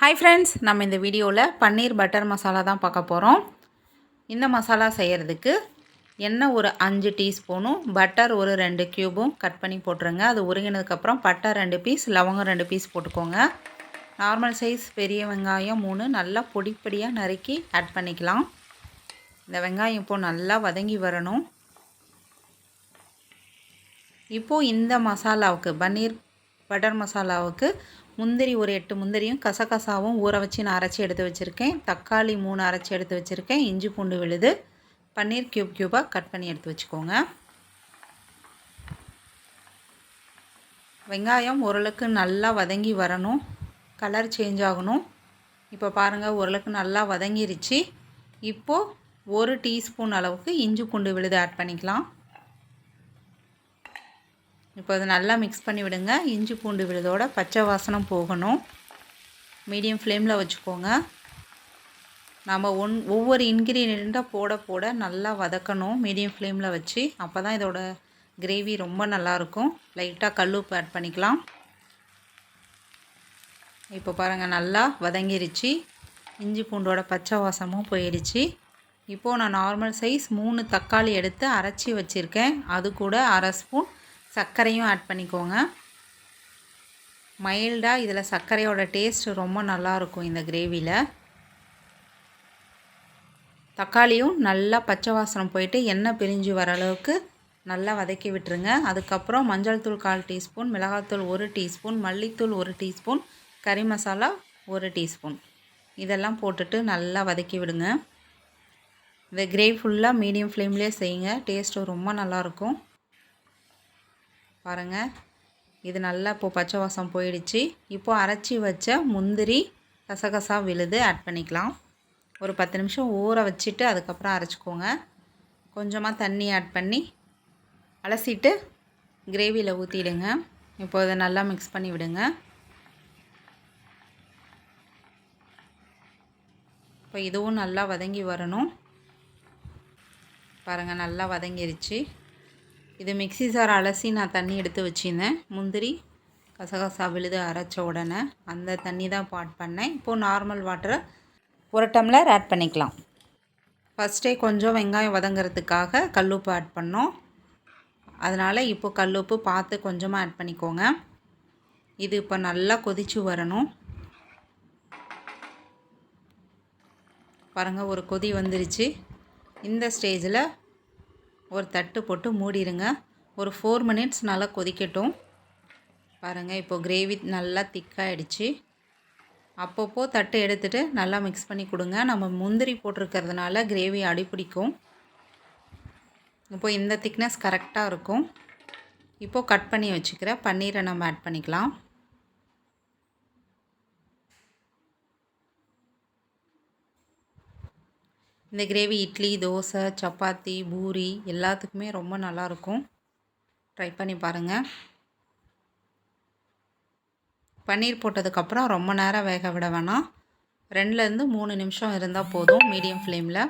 Hi friends நம்ம இந்த வீடியோவில் பன்னீர் பட்டர் மசாலா தான் பார்க்க போகிறோம் இந்த மசாலா செய்கிறதுக்கு எண்ணெய் ஒரு அஞ்சு டீஸ்பூனும் பட்டர் ஒரு ரெண்டு க்யூபும் கட் பண்ணி போட்டுருங்க. அது உருகினதுக்கப்புறம் பட்டர் ரெண்டு பீஸ் லவங்கம் ரெண்டு பீஸ் போட்டுக்கோங்க. நார்மல் சைஸ் பெரிய வெங்காயம் மூணு நல்லா பொடிப்படியாக நறுக்கி ஆட் பண்ணிக்கலாம். இந்த வெங்காயம் இப்போது நல்லா வதங்கி வரணும். இப்போது இந்த மசாலாவுக்கு பன்னீர் பட்டர் மசாலாவுக்கு முந்திரி ஒரு எட்டு முந்திரியும் கசகசாவும் ஊற வச்சு நான் அரைச்சி எடுத்து வச்சுருக்கேன். தக்காளி மூணு அரைச்சி எடுத்து வச்சுருக்கேன். இஞ்சி பூண்டு விழுது. பன்னீர் க்யூப் க்யூபாக கட் பண்ணி எடுத்து வச்சுக்கோங்க. வெங்காயம் ஓரளவுக்கு நல்லா வதங்கி வரணும். கலர் சேஞ்ச் ஆகணும். இப்போ பாருங்கள் ஓரளவுக்கு நல்லா வதங்கிருச்சு. இப்போது ஒரு டீஸ்பூன் அளவுக்கு இஞ்சி பூண்டு விழுது ஆட் பண்ணிக்கலாம். இப்போ அதை நல்லா மிக்ஸ் பண்ணி விடுங்க. இஞ்சி பூண்டு விழுதோட பச்சை வாசனம் போகணும். மீடியம் ஃப்ளேமில் வச்சுக்கோங்க. நம்ம ஒன் ஒவ்வொரு இன்க்ரீடியண்ட்டாக போட போட நல்லா வதக்கணும். மீடியம் ஃப்ளேமில் வச்சு. அப்போ தான் இதோட கிரேவி ரொம்ப நல்லாயிருக்கும் லைட்டாக கல்லுப்பு ஆட் பண்ணிக்கலாம். இப்போ பாருங்கள் நல்லா வதங்கிருச்சு. இஞ்சி பூண்டோட பச்சை வாசமும் போயிடுச்சு இப்போது நான் நார்மல் சைஸ் மூணு தக்காளி எடுத்து அரைச்சி வச்சுருக்கேன். அது கூட அரை ஸ்பூன் சர்க்கரையும் ஆட் பண்ணிக்கோங்க. மைல்டாக இதில் சர்க்கரையோட டேஸ்ட் ரொம்ப நல்லாயிருக்கும் இந்த கிரேவியில் தக்காளியும் நல்லா பச்சை வாசனம் போயிட்டு எண்ணெய் பிரிஞ்சு வர அளவுக்கு நல்லா வதக்கி விட்டுருங்க. அதுக்கப்புறம் மஞ்சள் தூள் கால் டீஸ்பூன் மிளகாத்தூள் ஒரு டீஸ்பூன் மல்லித்தூள் ஒரு டீஸ்பூன் கறி மசாலா ஒரு டீஸ்பூன். இதெல்லாம் போட்டுட்டு நல்லா வதக்கி விடுங்க. இந்த கிரேவி ஃபுல்லாக மீடியம் ஃப்ளேம்லேயே செய்யுங்க. டேஸ்ட்டு ரொம்ப நல்லாயிருக்கும் பாருங்கள் இது நல்லா இப்போது பச்சை வாசம் போயிடுச்சு. இப்போது அரைச்சி வச்ச முந்திரி கசகசா விழுது ஆட் பண்ணிக்கலாம். ஒரு பத்து நிமிஷம் ஊற வச்சுட்டு அதுக்கப்புறம் அரைச்சிக்கோங்க. கொஞ்சமாக தண்ணி ஆட் பண்ணி அலசிட்டு கிரேவியில் ஊற்றிடுங்க இப்போ இதை நல்லா மிக்ஸ் பண்ணி விடுங்க. இப்போ இதுவும் நல்லா வதங்கி வரணும். பாருங்கள் நல்லா வதங்கிருச்சு. இது மிக்சி சார் அலசி நான் தண்ணி எடுத்து வச்சுருந்தேன். முந்திரி கசகசா விழுது அரைச்ச உடனே அந்த தண்ணி தான் பாட் பண்ணேன். இப்போது நார்மல் வாட்டரை ஒரு டம்ளர் ஆட் பண்ணிக்கலாம். ஃபஸ்ட்டே கொஞ்சம் வெங்காயம் வதங்கிறதுக்காக கல்லுப்பு ஆட் பண்ணோம். அதனால் இப்போ கல்லுப்பு பார்த்து கொஞ்சமாக ஆட் பண்ணிக்கோங்க. இது இப்போ நல்லா கொதித்து வரணும். பாருங்கள் ஒரு கொதி வந்துருச்சு. இந்த ஸ்டேஜில் ஒரு தட்டு போட்டு மூடிடுங்க. ஒரு ஃபோர் மினிட்ஸ் நல்லா கொதிக்கட்டும். பாருங்கள் இப்போது கிரேவி நல்லா திக்காகிடுச்சு அப்பப்போ தட்டு எடுத்துகிட்டு நல்லா மிக்ஸ் பண்ணி கொடுங்க. நம்ம முந்திரி போட்டிருக்கிறதுனால கிரேவி அடிப்பிடிக்கும் இப்போ இந்த திக்னஸ் கரெக்டாக இருக்கும். இப்போது கட் பண்ணி வச்சுக்கிற பன்னீரை நம்ம ஆட் பண்ணிக்கலாம். இந்த கிரேவி இட்லி தோசை சப்பாத்தி பூரி எல்லாத்துக்குமே ரொம்ப நல்லாயிருக்கும் ட்ரை பண்ணி பாருங்கள் பன்னீர் போட்டதுக்கப்புறம் ரொம்ப நேரம் வேக விட வேணாம். ரெண்டுலேருந்து மூணு நிமிஷம் இருந்தால் போதும் மீடியம் ஃப்ளேமில்.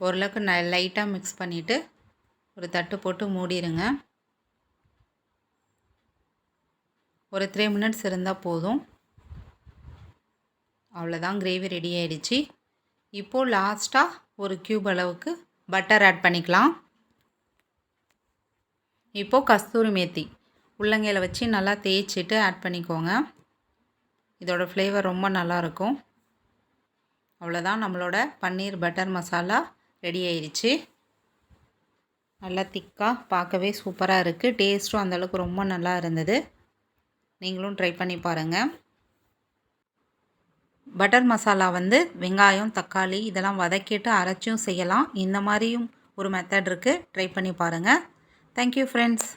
ஓரளவுக்கு ந லைட்டாக மிக்ஸ் பண்ணிவிட்டு ஒரு தட்டு போட்டு மூடிடுங்க ஒரு த்ரீ மினிட்ஸ் இருந்தால் போதும். அவ்வளோதான் கிரேவி ரெடி ஆகிடுச்சி இப்போது லாஸ்ட்டாக ஒரு க்யூப் அளவுக்கு பட்டர் ஆட் பண்ணிக்கலாம். இப்போது கஸ்தூரி மேத்தி. உள்ளங்கையில் வச்சு நல்லா தேய்ச்சிட்டு ஆட் பண்ணிக்கோங்க. இதோடய ஃப்ளேவர் ரொம்ப நல்லாயிருக்கும் அவ்வளோதான் நம்மளோட பன்னீர் பட்டர் மசாலா ரெடி ஆயிடுச்சு. நல்லா திக்காக பார்க்கவே சூப்பராக இருக்குது டேஸ்ட்டும் அந்தளவுக்கு ரொம்ப நல்லா இருந்தது. நீங்களும் ட்ரை பண்ணி பாருங்கள் பட்டர் மசாலா வந்து வெங்காயம் தக்காளி இதெல்லாம் வதக்கிட்டு அரைச்சும் செய்யலாம். இந்த மாதிரியும் ஒரு மெத்தட் இருக்குது ட்ரை பண்ணி பாருங்கள் தேங்க்யூ ஃப்ரெண்ட்ஸ்